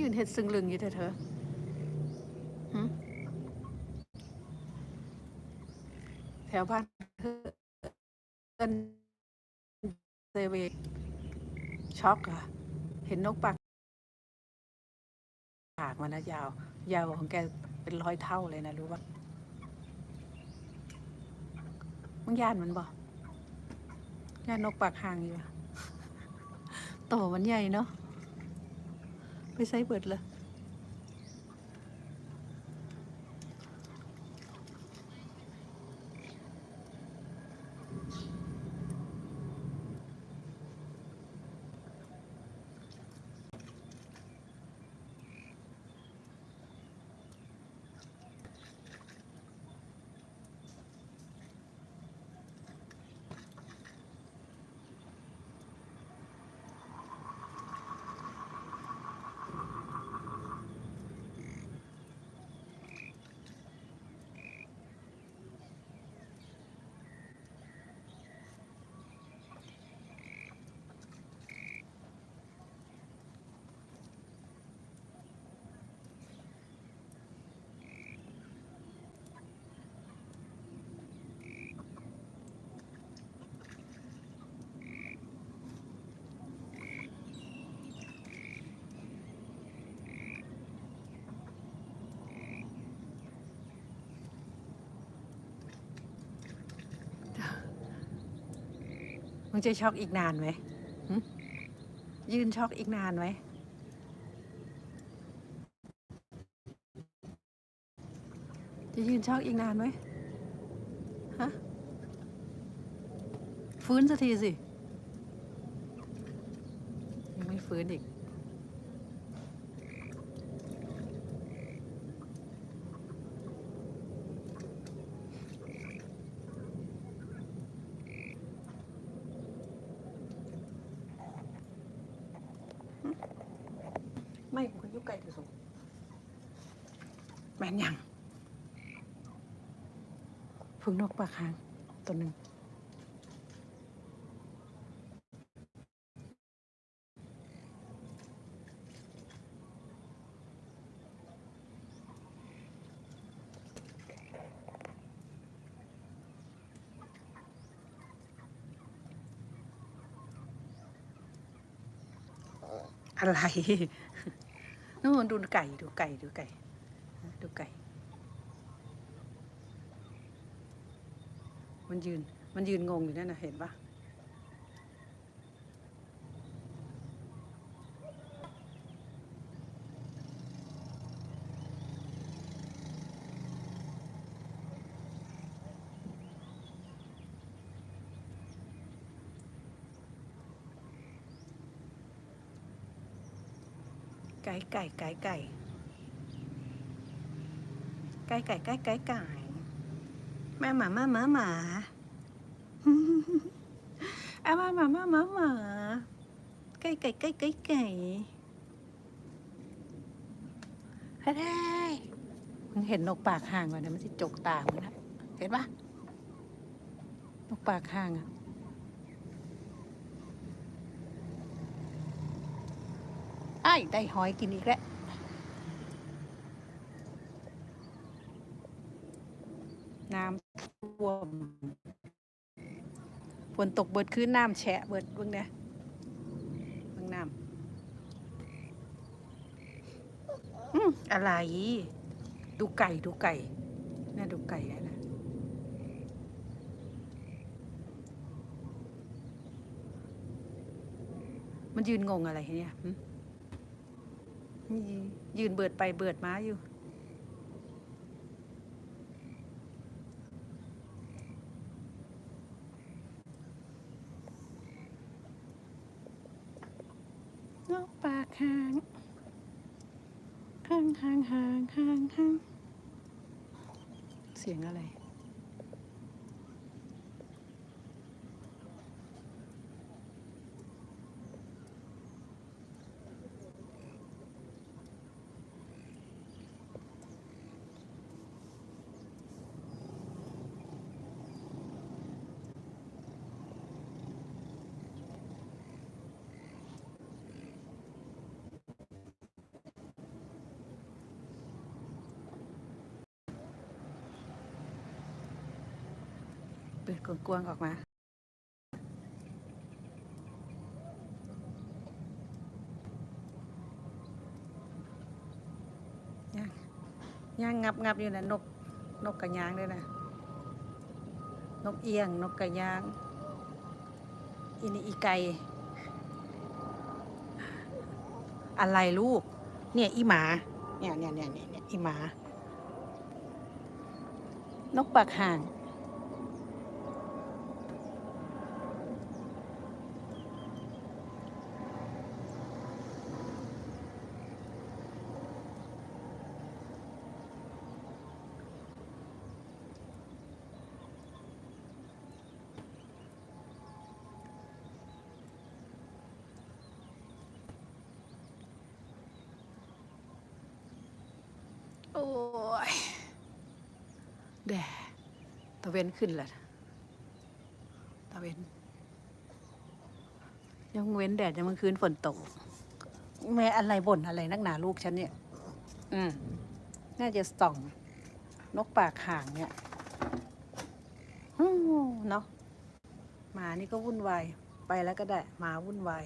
ยืนเห็ดซึ่งลึงอยู่เถอะเธอแถวบ้านเธอเอิ้นเซเวช็อกอะเห็นนกปากปากมันนะยาว ยาวของแกเป็นร้อยเท่าเลยนะ รู้ปะมึงย่านมันบ่ย่านนกปากหางอยู่โตมันใหญ่เนาะ ไปใส่เบิดเลย งจะช็อกอีกนานไหมยืนช็อกอีกนานไหมจะยืนช็อกอีกนานไหมฮะฟื้นสักทีสิ ยังไม่ฟื้นอีก ไม่คุณยุกไก่ ที่สุดแม่นยังพึ่งนกปลาค้างตัวหนึ่งอะไร นู่นดูไก่ดูไก่ดูไก่ดูไก่ มันยืนมันยืนงงอยู่นั่นนะเห็นปะ ไก่ไก่ไก่ไก่ไก่ไก่ไก่ไก่ไก่แม่หมามาหมาหมาอามาหมามาหมาหมาไก่ไก่ไก่ไก่ไก่เฮ้มึงเห็นนกปากห่างก่อนนะมันจะจกตามึงนะเห็นปะนกปากห่างอะ ไอ้ได้หอยกินอีกแล้วน้ำท่วมฝนตกเบิดคืนน้ำแฉะเบิดเบิ่งเนี่ยเบิ่งน้ำอืมอะไร ดูไก่ดูไก่น่าดูไก่อะนะมันยืนงงอะไรเนี่ย ยืนยืนเบิดไปเบิดมาอยู่ นกปากหางห่างห่างห่างห่างห่างเสียงอะไร ปิดกวางๆออกมา ย่างย่างงับงับอยู่นะนก นกกระยางด้วยนะ นกเอียง นกกระยาง อีนี่อีไก่ อะไรลูก เนี่ยอีหมา เนี่ยเนี่ยเนี่ยเนี่ยอีหมา นกปากห่าง โอ้ยแดดตะเวนขึ้นแล้วตะเวนยังเว้นแดดยังเมื่อคืนฝนตก แม่อะไรบ่นอะไรนักหนาลูกฉันเนี่ย อืมน่าจะส่อง นกปากห่างเนี่ยฮู้เนาะหมานี่ก็วุ่นวาย ไปแล้วก็ได้หมาวุ่นวาย